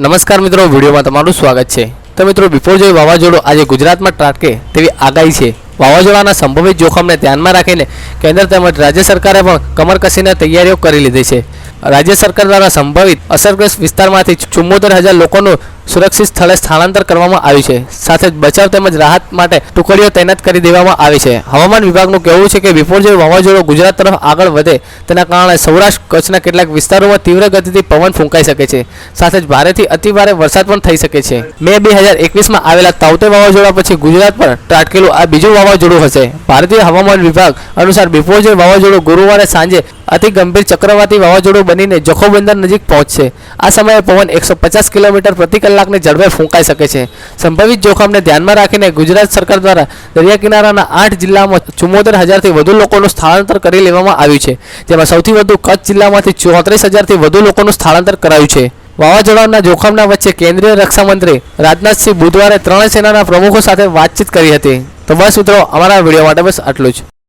નમસ્કાર મિત્રો, વિડીયોમાં તમારું સ્વાગત છે. તો મિત્રો બિપોરજોય વાવાઝોડું, આજે ગુજરાતમાં ત્રાટકે તેવી આગાહી છે. વાવાઝોડાના સંભવિત જોખમને ધ્યાનમાં રાખીને કેન્દ્ર તેમજ રાજ્ય સરકારે પણ કમર કસીને તૈયારીઓ કરી લીધી છે. રાજ્ય સરકાર દ્વારા સંભવિત અસરગ્રસ્ત વિસ્તારમાંથી ચુમ્મોતેર હજાર લોકોનું સુરક્ષિત સ્થળે સ્થળાંતર કરવામાં આવ્યું છે. સાથે બચાવ તેમજ રાહત માટે ટુકડીઓ તૈનાત કરી દેવામાં આવી છે. હવામાન વિભાગનું કહેવું છે કે બિપોરજોય વાવાઝોડું ગુજરાત તરફ આગળ વધે, તેના કારણે સૌરાષ્ટ્ર કચ્છના કેટલાક વિસ્તારોમાં તીવ્ર ગતિથી પવન ફૂંકાઈ શકે છે. સાથે જ ભારેથી અતિભારે વરસાદ પણ થઈ શકે છે. મે બે હજાર એકવીસમાં આવેલા તાઉતે વાવાઝોડા પછી ગુજરાત પર ત્રાટકેલું આ બીજું વાવાઝોડું હશે. ભારતીય હવામાન વિભાગ અનુસાર બિપોરજોય વાવાઝોડું ગુરુવારે સાંજે અતિ ગંભીર ચક્રવાતી વાવાઝોડું બનીને જખો બંદર નજીક પહોંચશે. આ સમયે પવન એકસો પચાસ કિલોમીટર પ્રતિ કલાકની ઝડપે ફૂંકાઈ શકે છે. સંભવિત જોખમને ધ્યાનમાં રાખીને ગુજરાત સરકાર દ્વારા દરિયા કિનારાના આઠ જિલ્લામાં ચુમ્મોતેર હજારથી વધુ લોકોનું સ્થળાંતર કરી લેવામાં આવ્યું છે. જેમાં સૌથી વધુ કચ્છ જિલ્લામાંથી ચોત્રીસ હજારથી વધુ લોકોનું સ્થળાંતર કરાયું છે. વાવાઝોડાના જોખમના વચ્ચે કેન્દ્રીય રક્ષામંત્રી રાજનાથસિંહ બુધવારે ત્રણ સેનાના પ્રમુખો સાથે વાતચીત કરી હતી. તો બસ મિત્રો, અમારા વીડિયો માટે બસ આટલું જ.